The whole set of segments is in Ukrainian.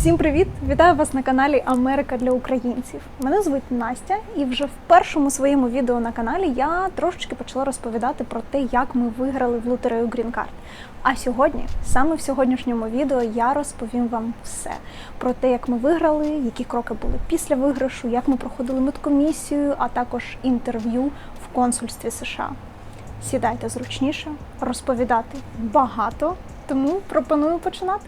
Всім привіт! Вітаю вас на каналі Америка для українців. Мене звуть Настя, і вже в першому своєму відео на каналі я трошечки почала розповідати про те, як ми виграли в лотерею Green Card. А сьогодні, саме в сьогоднішньому відео, я розповім вам все про те, як ми виграли, які кроки були після виграшу, як ми проходили медкомісію, а також інтерв'ю в консульстві США. Сідайте зручніше, розповідати багато, тому пропоную починати.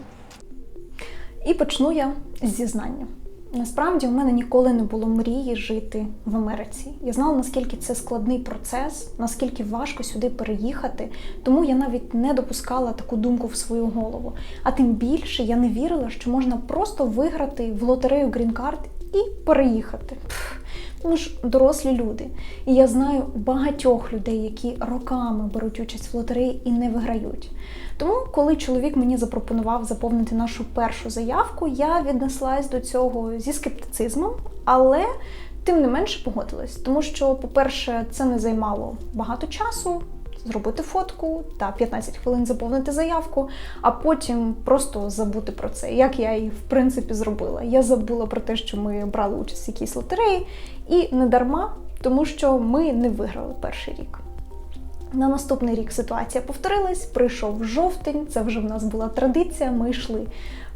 І почну я з зізнання. Насправді у мене ніколи не було мрії жити в Америці. Я знала, наскільки це складний процес, наскільки важко сюди переїхати, тому я навіть не допускала таку думку в свою голову. А тим більше я не вірила, що можна просто виграти в лотерею Green Card і переїхати. Пф, ми ж дорослі люди. І я знаю багатьох людей, які роками беруть участь в лотереї і не виграють. Тому, коли чоловік мені запропонував заповнити нашу першу заявку, я віднеслась до цього зі скептицизмом, але тим не менше погодилась. Тому що, по-перше, це не займало багато часу. Зробити фотку та 15 хвилин заповнити заявку, а потім просто забути про це, як я і в принципі зробила. Я забула про те, що ми брали участь в якійсь лотереї, і не дарма, тому що ми не виграли перший рік. На наступний рік ситуація повторилась, прийшов жовтень, це вже в нас була традиція. Ми йшли,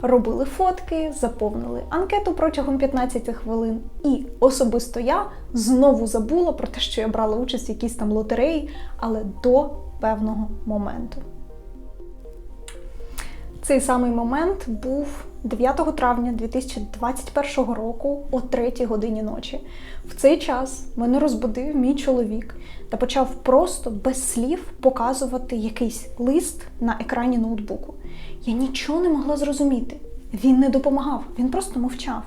робили фотки, заповнили анкету протягом 15 хвилин. І особисто я знову забула про те, що я брала участь в якійсь там лотереї, але до певного моменту. Цей самий момент був 9 травня 2021 року о 3 годині ночі. В цей час мене розбудив мій чоловік та почав просто без слів показувати якийсь лист на екрані ноутбуку. Я нічого не могла зрозуміти. Він не допомагав, він просто мовчав.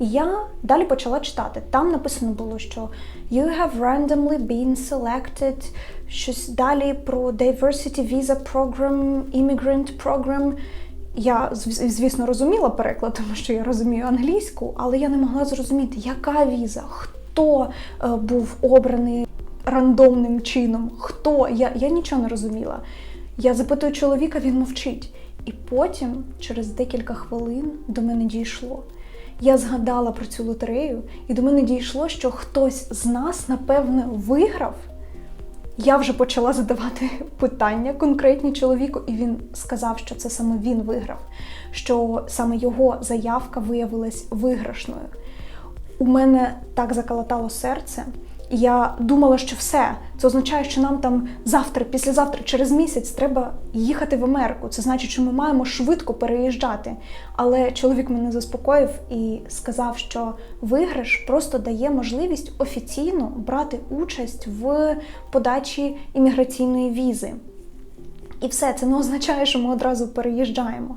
І я далі почала читати. Там написано було, що you have randomly been selected, щось далі про Diversity Visa Program, Immigrant Program. Я, звісно, розуміла переклад, тому що я розумію англійську, але я не могла зрозуміти, яка віза, хто е, був обраний рандомним чином, хто. Я, я нічого не розуміла. Я запитую чоловіка, він мовчить. І потім, через декілька хвилин, до мене дійшло. Я згадала про цю лотерею, і до мене дійшло, що хтось з нас, напевне, виграв. Я вже почала задавати питання конкретні чоловіку, і він сказав, що це саме він виграв, що саме його заявка виявилась виграшною. У мене так заколотало серце. Я думала, що все. Це означає, що нам там завтра, післязавтра, через місяць треба їхати в Америку. Це значить, що ми маємо швидко переїжджати. Але чоловік мене заспокоїв і сказав, що виграш просто дає можливість офіційно брати участь в подачі імміграційної візи. І все, це не означає, що ми одразу переїжджаємо.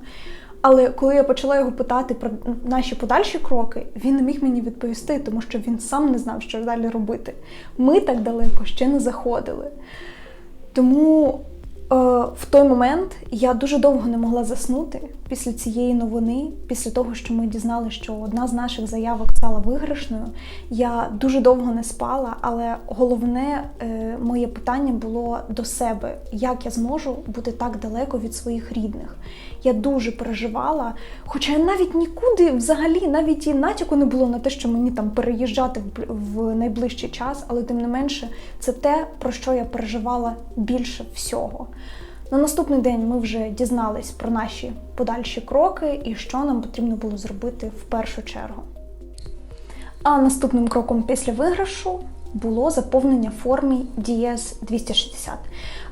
Але коли я почала його питати про наші подальші кроки, він не міг мені відповісти, тому що він сам не знав, що далі робити. Ми так далеко ще не заходили. Тому е, в той момент я дуже довго не могла заснути після цієї новини, після того, що ми дізналися, що одна з наших заявок стала виграшною. Я дуже довго не спала, але головне е, моє питання було до себе: як я зможу бути так далеко від своїх рідних. Я дуже переживала, хоча я навіть нікуди взагалі навіть і натяку не було на те, що мені там переїжджати в, найближчий час, але тим не менше, це те, про що я переживала більше всього. На наступний день ми вже дізнались про наші подальші кроки і що нам потрібно було зробити в першу чергу. А наступним кроком після виграшу було заповнення форми DS 260.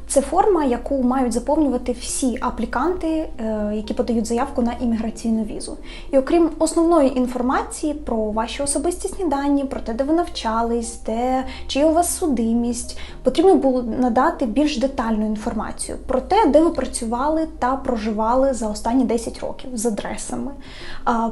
Це форма, яку мають заповнювати всі апліканти, е, які подають заявку на імміграційну візу. І окрім основної інформації про ваші особистісні дані, про те, де ви навчались, де чи є у вас судимість, потрібно було надати більш детальну інформацію про те, де ви працювали та проживали за останні 10 років з адресами,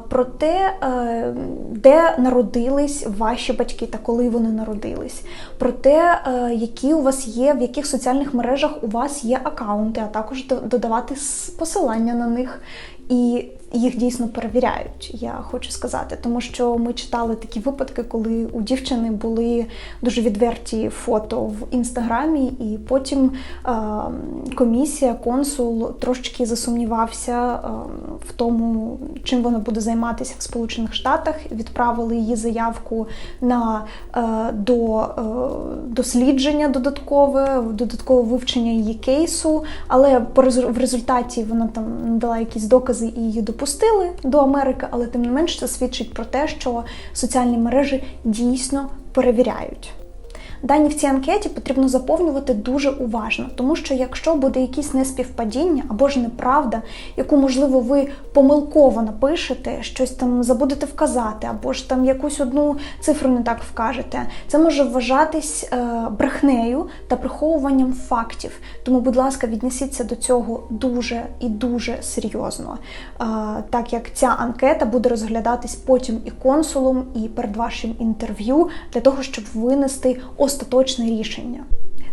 про те, е, де народились ваші батьки та коли вони народились, про те, е, які у вас є, в яких соціальних мережах у вас є акаунти, а також додавати посилання на них. І їх дійсно перевіряють, я хочу сказати, тому що ми читали такі випадки, коли у дівчини були дуже відверті фото в інстаграмі, і потім е, комісія, консул трошечки засумнівався е, в тому, чим вона буде займатися в Сполучених Штатах. Відправили її заявку на е, до е, дослідження додаткове, додаткове вивчення її кейсу, але в результаті вона там дала якісь докази і її допустили до Америки, але тим не менш це свідчить про те, що соціальні мережі дійсно перевіряють. Дані в цій анкеті потрібно заповнювати дуже уважно, тому що якщо буде якісь неспівпадіння або ж неправда, яку, можливо, ви помилково напишете, щось там забудете вказати, або ж там якусь одну цифру не так вкажете, це може вважатись е, брехнею та приховуванням фактів. Тому, будь ласка, віднесіться до цього дуже і дуже серйозно, е, так як ця анкета буде розглядатись потім і консулом, і перед вашим інтерв'ю для того, щоб винести остаточне рішення.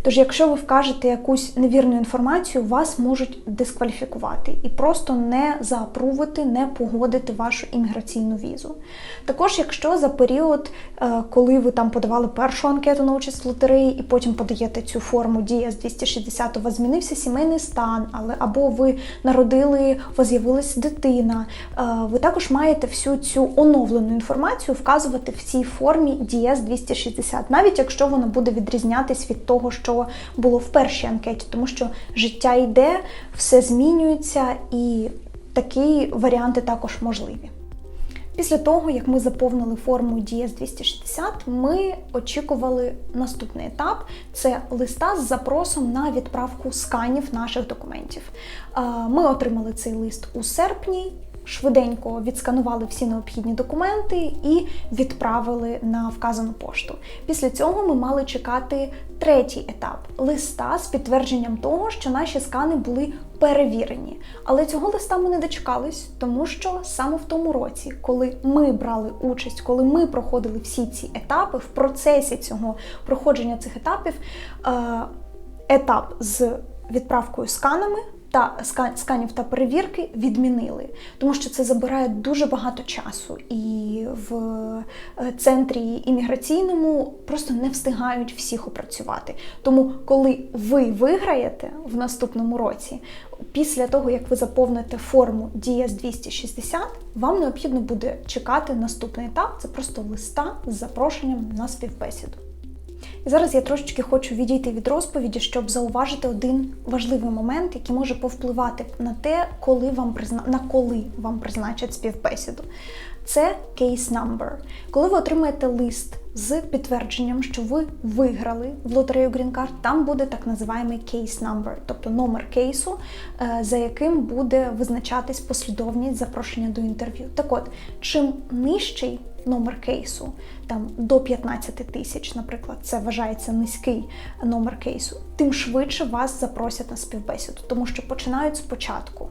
Тож, якщо ви вкажете якусь невірну інформацію, вас можуть дискваліфікувати і просто не заапрувити, не погодити вашу імміграційну візу. Також, якщо за період, е, коли ви там подавали першу анкету на участь в лотереї, і потім подаєте цю форму Дія з 260, у вас змінився сімейний стан, але або ви народили, у вас з'явилась дитина, е, ви також маєте всю цю оновлену інформацію вказувати в цій формі DS 260, навіть якщо вона буде відрізнятись від того, що було в першій анкеті, тому що життя йде, все змінюється, і такі варіанти також можливі. Після того, як ми заповнили форму DS 260, ми очікували наступний етап це листа з запросом на відправку сканів наших документів. Ми отримали цей лист у серпні. Швиденько відсканували всі необхідні документи і відправили на вказану пошту. Після цього ми мали чекати третій етап листа з підтвердженням того, що наші скани були перевірені. Але цього листа ми не дочекались, тому що саме в тому році, коли ми брали участь, коли ми проходили всі ці етапи, в процесі цього проходження цих етапів, е, етап з відправкою сканами та ска- сканів та перевірки відмінили, тому що це забирає дуже багато часу, і в е, центрі імміграційному просто не встигають всіх опрацювати. Тому, коли ви виграєте в наступному році, після того як ви заповните форму DS 260, вам необхідно буде чекати наступний етап. Це просто листа з запрошенням на співбесіду. І зараз я трошечки хочу відійти від розповіді, щоб зауважити один важливий момент, який може повпливати на те, коли вам призна... на коли вам призначать співбесіду. Це case number. Коли ви отримаєте лист з підтвердженням, що ви виграли в лотерею Green Card, там буде так називаємий case number, тобто номер кейсу, е, за яким буде визначатись послідовність запрошення до інтерв'ю. Так от, чим нижчий номер кейсу, там до 15 тисяч, наприклад, це вважається низький номер кейсу, тим швидше вас запросять на співбесіду, тому що починають спочатку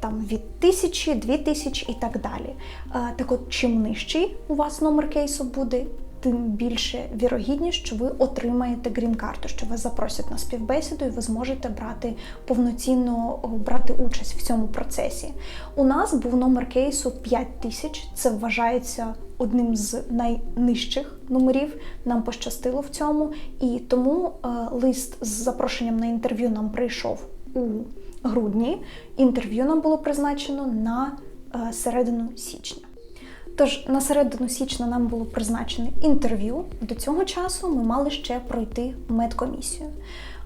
там від тисячі, дві тисячі і так далі. Е, Так от, чим нижчий у вас номер кейсу буде, тим більше вірогідність, що ви отримаєте грін-карту, що вас запросять на співбесіду, і ви зможете брати повноцінно брати участь в цьому процесі. У нас був номер кейсу 5 тисяч. Це вважається одним з найнижчих номерів. Нам пощастило в цьому, і тому е, лист з запрошенням на інтерв'ю нам прийшов у грудні. Інтерв'ю нам було призначено на е, середину січня. Тож на середину січня нам було призначене інтерв'ю. До цього часу ми мали ще пройти медкомісію.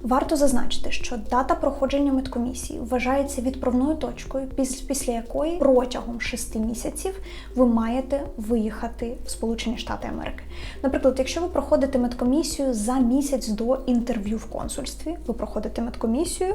Варто зазначити, що дата проходження медкомісії вважається відправною точкою, піс- після якої протягом 6 місяців ви маєте виїхати в Сполучені Штати Америки. Наприклад, якщо ви проходите медкомісію за місяць до інтерв'ю в консульстві, ви проходите медкомісію,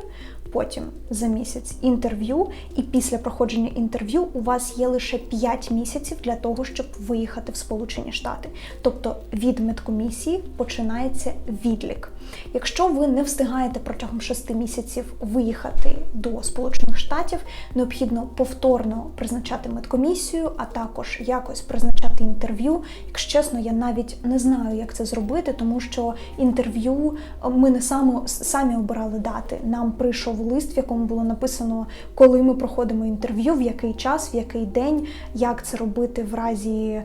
потім за місяць інтерв'ю, і після проходження інтерв'ю у вас є лише 5 місяців для того, щоб виїхати в Сполучені Штати. Тобто від медкомісії починається відлік. Якщо ви не встигаєте протягом 6 місяців виїхати до Сполучених Штатів, необхідно повторно призначати медкомісію, а також якось призначати інтерв'ю. Якщо чесно, я навіть не знаю, як це зробити, тому що інтерв'ю ми не само, самі обирали дати. Нам прийшов лист, в якому було написано, коли ми проходимо інтерв'ю, в який час, в який день, як це робити в разі е,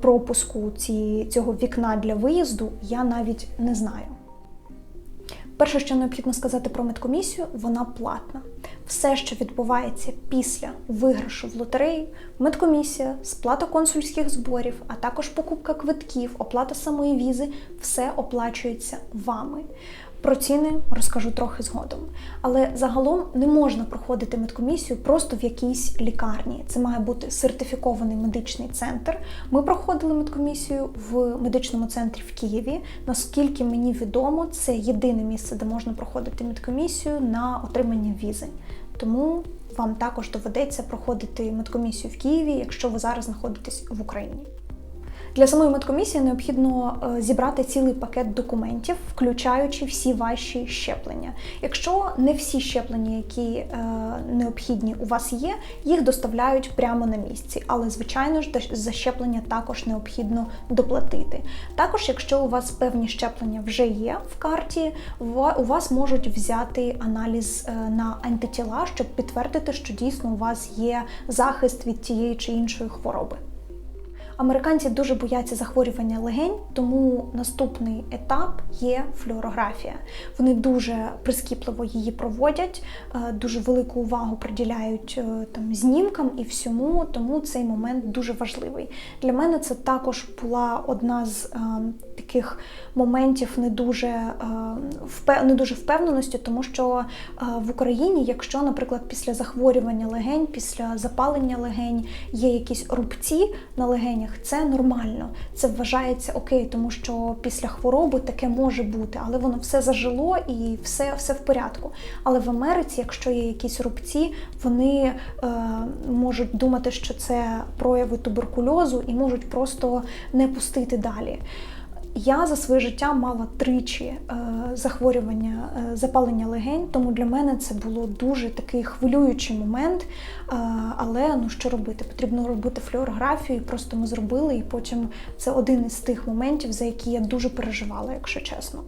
пропуску ці, цього вікна для виїзду, я навіть не знаю. Перше, що необхідно сказати про медкомісію, вона платна. Все, що відбувається після виграшу в лотереї, медкомісія, сплата консульських зборів, а також покупка квитків, оплата самої візи, все оплачується вами. Про ціни розкажу трохи згодом. Але загалом не можна проходити медкомісію просто в якійсь лікарні. Це має бути сертифікований медичний центр. Ми проходили медкомісію в медичному центрі в Києві. Наскільки мені відомо, це єдине місце, де можна проходити медкомісію на отримання візи. Тому вам також доведеться проходити медкомісію в Києві, якщо ви зараз знаходитесь в Україні. Для самої медкомісії необхідно е, зібрати цілий пакет документів, включаючи всі ваші щеплення. Якщо не всі щеплення, які е, необхідні у вас є, їх доставляють прямо на місці. Але, звичайно ж, за щеплення також необхідно доплатити. Також, якщо у вас певні щеплення вже є в карті, у вас можуть взяти аналіз е, на антитіла, щоб підтвердити, що дійсно у вас є захист від тієї чи іншої хвороби. Американці дуже бояться захворювання легень, тому наступний етап є флюорографія. Вони дуже прискіпливо її проводять, е, дуже велику увагу приділяють е, там знімкам і всьому, тому цей момент дуже важливий. Для мене це також була одна з е, таких моментів не дуже не дуже впевненості, тому що в Україні, якщо, наприклад, після захворювання легень, після запалення легень є якісь рубці на легенях, легенях, це нормально, це вважається окей, тому що після хвороби таке може бути, але воно все зажило і все все в порядку. Але в Америці, якщо є якісь рубці, вони е, можуть думати, що це прояви туберкульозу і можуть просто не пустити далі. Я за своє життя мала тричі е, захворювання, е, запалення легень, тому для мене це було дуже такий хвилюючий момент. Е, але ну що робити? Потрібно робити флюорографію, просто ми зробили, і потім це один із тих моментів, за які я дуже переживала, якщо чесно.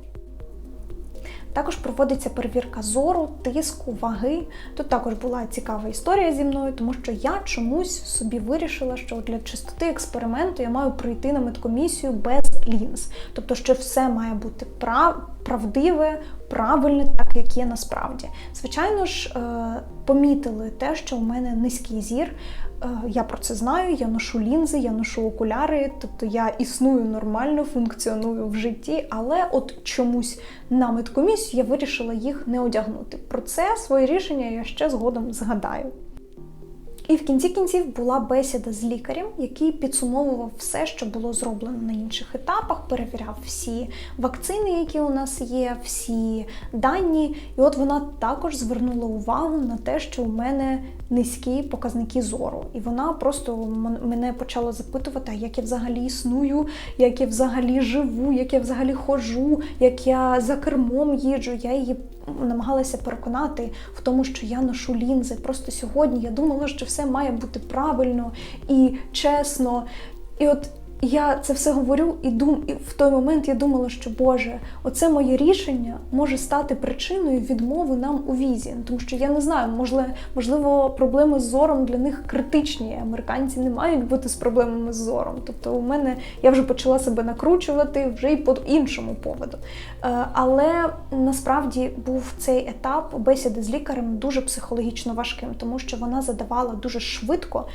Також проводиться перевірка зору, тиску, ваги. Тут також була цікава історія зі мною, тому що я чомусь собі вирішила, що для чистоти експерименту я маю прийти на медкомісію без лінз. Тобто, що все має бути прав... правдиве, правильне, так як є насправді. Звичайно ж, е, помітили те, що у мене низький зір. Е, я про це знаю, я ношу лінзи, я ношу окуляри, тобто я існую нормально, функціоную в житті, але от чомусь на медкомісію я вирішила їх не одягнути. Про це своє рішення я ще згодом згадаю. І в кінці кінців була бесіда з лікарем, який підсумовував все, що було зроблено на інших етапах, перевіряв всі вакцини, які у нас є, всі дані. І от вона також звернула увагу на те, що у мене низькі показники зору. І вона просто мене почала запитувати, як я взагалі існую, як я взагалі живу, як я взагалі ходжу, як я за кермом їжджу. Я її намагалася переконати в тому, що я ношу лінзи. Просто сьогодні я думала, що все має бути правильно і чесно. І от я це все говорю, і дум, і в той момент я думала, що Боже, оце моє рішення може стати причиною відмови нам у візі. Тому що я не знаю, можливо, можливо, проблеми з зором для них критичні. Американці не мають бути з проблемами з зором. Тобто, у мене я вже почала себе накручувати вже й по іншому поводу. Е, але насправді був цей етап бесіди з лікарем дуже психологічно важким, тому що вона задавала дуже швидко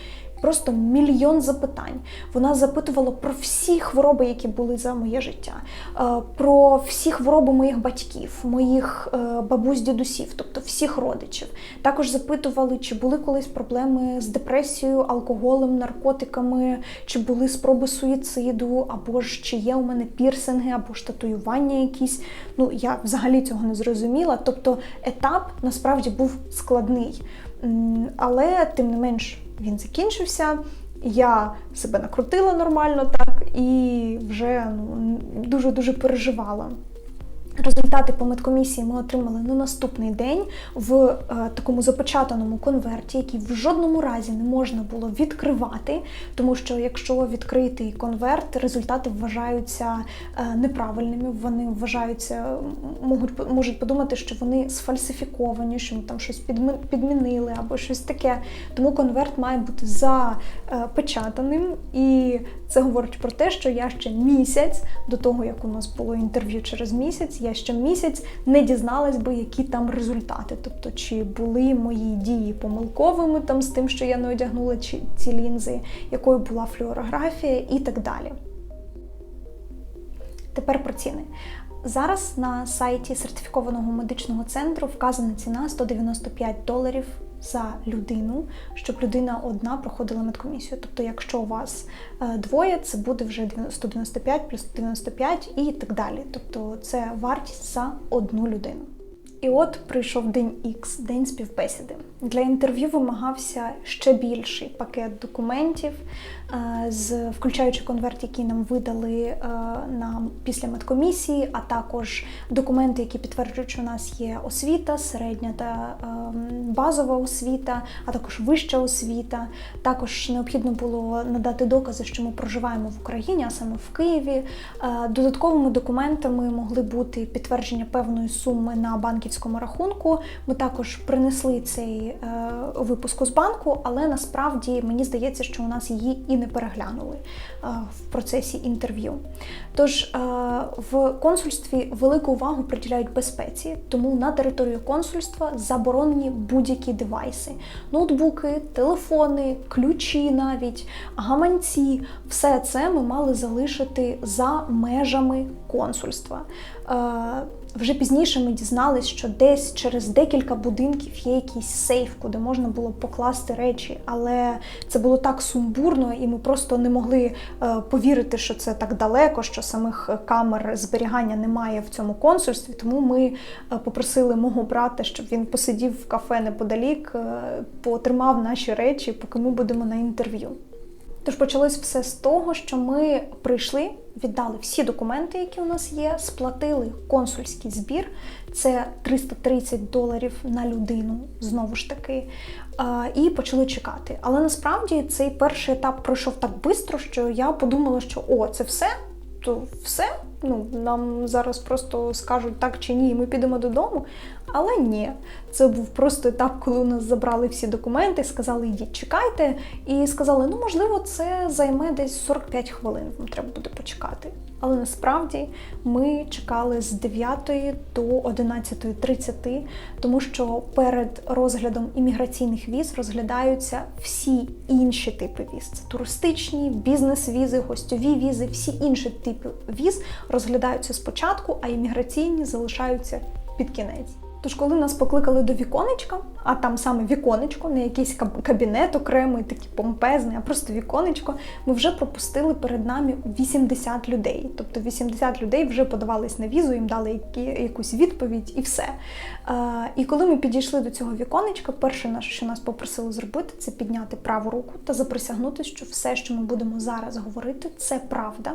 просто мільйон запитань. Вона запитувала про всі хвороби, які були за моє життя, е, про всі хвороби моїх батьків, моїх е, бабусь, дідусів, тобто всіх родичів. Також запитували, чи були колись проблеми з депресією, алкоголем, наркотиками, чи були спроби суїциду, або ж чи є у мене пірсинги, або ж татуювання якісь. Ну я взагалі цього не зрозуміла. Тобто етап насправді був складний. Але тим не менш він закінчився. Я себе накрутила нормально так і вже ну, дуже-дуже переживала. Результати по медкомісії ми отримали на наступний день в е, такому запечатаному конверті, який в жодному разі не можна було відкривати, тому що якщо відкритий конверт, результати вважаються е, неправильними. Вони вважаються, можуть можуть подумати, що вони сфальсифіковані, що там щось підми- підмінили або щось таке. Тому конверт має бути запечатаним, і це говорить про те, що я ще місяць до того, як у нас було інтерв'ю через місяць, я ще місяць не дізналась би, які там результати. Тобто, чи були мої дії помилковими там з тим, що я не одягнула чи- ці лінзи, якою була флюорографія і так далі. Тепер про ціни. Зараз на сайті сертифікованого медичного центру вказана ціна 195 доларів за людину, щоб людина одна проходила медкомісію. Тобто, якщо у вас е, двоє, це буде вже 195 плюс 95 і так далі. Тобто це вартість за одну людину. І от прийшов день X, день співбесіди. Для інтерв'ю вимагався ще більший пакет документів, е, з включаючи конверт, який нам видали е, на після медкомісії, а також документи, які підтверджують, що у нас є освіта, середня та ем, базова освіта, а також вища освіта. Також необхідно було надати докази, що ми проживаємо в Україні, а саме в Києві. Е, Додатковими документами могли бути підтвердження певної суми на банківському рахунку. Ми також принесли цей е, випуск з банку, але насправді мені здається, що у нас її і не переглянули е, в процесі інтерв'ю. Тож е, в консульстві велику увагу приділяють безпеці, тому на територію консульства заборонені будь-які девайси: ноутбуки, телефони, ключі, навіть гаманці. Все це ми мали залишити за межами консульства. Е, вже пізніше ми дізнались, що десь через декілька будинків є якийсь сейф, куди можна було покласти речі, але це було так сумбурно, і ми просто не могли е, повірити, що це так далеко, що самих камер зберігання немає в цьому консульстві. Тому ми е, попросили мого брата, щоб він посидів в кафе неподалік, е, потримав наші речі, поки ми будемо на інтерв'ю. Тож почалось все з того, що ми прийшли, віддали всі документи, які у нас є, сплатили консульський збір. Це 330 доларів на людину, знову ж таки, і почали чекати. Але насправді цей перший етап пройшов так швидко, що я подумала, що о, це все, то все. Ну, нам зараз просто скажуть так чи ні, і ми підемо додому. Але ні, це був просто етап, коли у нас забрали всі документи, сказали, йдіть, чекайте, і сказали, ну можливо, це займе десь 45 хвилин. Вам треба буде почекати. Але насправді ми чекали з 9 до 11.30, тому що перед розглядом імміграційних віз розглядаються всі інші типи віз. Це туристичні, бізнес-візи, гостьові візи, всі інші типи віз розглядаються спочатку, а імміграційні залишаються під кінець. Тож, коли нас покликали до віконечка, а там саме віконечко, не якийсь каб- кабінет окремий, такий помпезний, а просто віконечко, ми вже пропустили перед нами 80 людей. Тобто 80 людей вже подавались на візу, їм дали які, якусь відповідь і все. Е, і коли ми підійшли до цього віконечка, перше, що нас попросили зробити, це підняти праву руку та заприсягнути, що все, що ми будемо зараз говорити, це правда.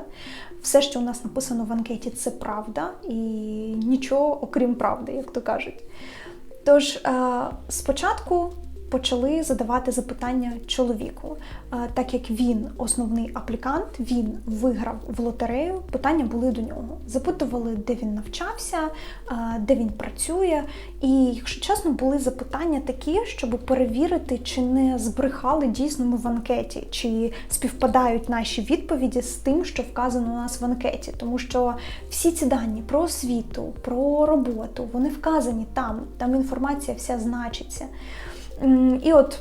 Все, що у нас написано в анкеті, це правда, і нічого окрім правди, як то кажуть. Тож е, спочатку почали задавати запитання чоловіку, Е, так як він основний аплікант, він виграв в лотерею. Питання були до нього. Запитували, де він навчався, е, де він працює. І, якщо чесно, були запитання такі, щоб перевірити, чи не збрехали дійсно ми в анкеті, чи співпадають наші відповіді з тим, що вказано у нас в анкеті. Тому що всі ці дані про освіту, про роботу, вони вказані там, там інформація вся значиться. І от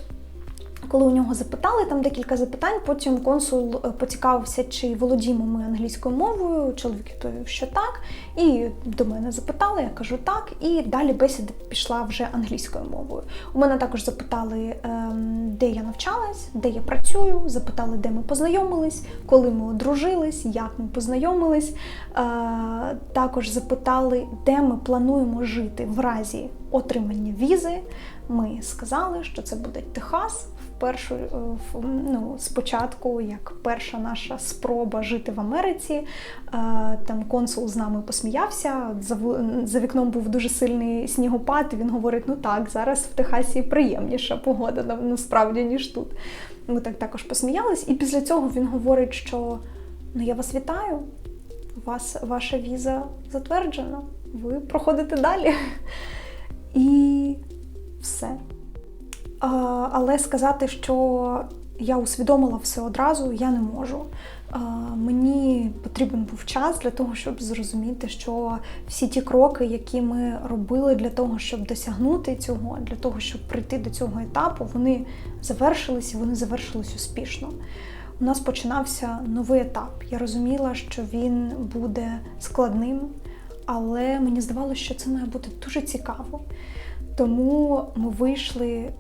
коли у нього запитали там декілька запитань, потім консул е, поцікавився, чи володіємо ми англійською мовою. Чоловік відповів, що так. І до мене запитали, я кажу так. І далі бесіда пішла вже англійською мовою. У мене також запитали, ем, де я навчалась, де я працюю, запитали, де ми познайомились, коли ми одружились, як ми познайомились. Е, Також запитали, де ми плануємо жити в разі отримання візи. Ми сказали, що це буде Техас в першу е, ну, спочатку, як перша наша спроба жити в Америці. Е, Там консул з нами посміявся. За, вікном був дуже сильний снігопад. Він говорить: ну так, зараз в Техасі приємніша погода насправді, ніж тут. Ми так також посміялись, і після цього він говорить, що ну я вас вітаю. Вас ваша віза затверджена. Ви проходите далі. І все. Але сказати, що я усвідомила все одразу, я не можу. Мені потрібен був час для того, щоб зрозуміти, що всі ті кроки, які ми робили для того, щоб досягнути цього, для того, щоб прийти до цього етапу, вони завершились і вони завершились успішно. У нас починався новий етап. Я розуміла, що він буде складним, але мені здавалося, що це має бути дуже цікаво. Тому ми вийшли,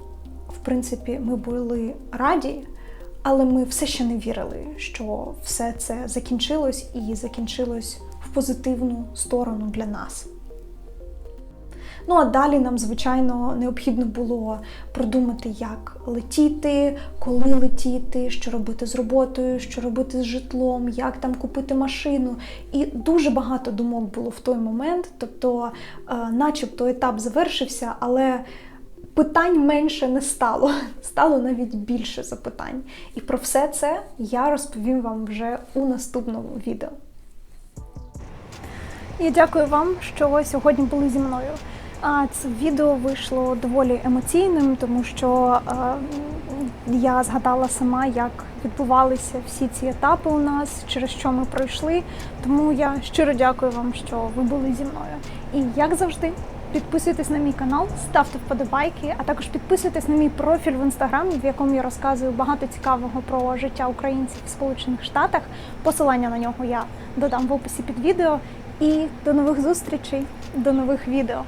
в принципі, ми були раді, але ми все ще не вірили, що все це закінчилось і закінчилось в позитивну сторону для нас. Ну а далі нам, звичайно, необхідно було продумати, як летіти, коли летіти, що робити з роботою, що робити з житлом, як там купити машину. І дуже багато думок було в той момент. Тобто, е, начебто етап завершився, але питань менше не стало. Стало навіть більше запитань. І про все це я розповім вам вже у наступному відео. Я дякую вам, що сьогодні були зі мною. А це відео вийшло доволі емоційним, тому що е, я згадала сама, як відбувалися всі ці етапи у нас, через що ми пройшли. Тому я щиро дякую вам, що ви були зі мною. І як завжди, підписуйтесь на мій канал, ставте вподобайки, а також підписуйтесь на мій профіль в інстаграмі, в якому я розказую багато цікавого про життя українців в Сполучених Штатах. Посилання на нього я додам в описі під відео. І до нових зустрічей, до нових відео.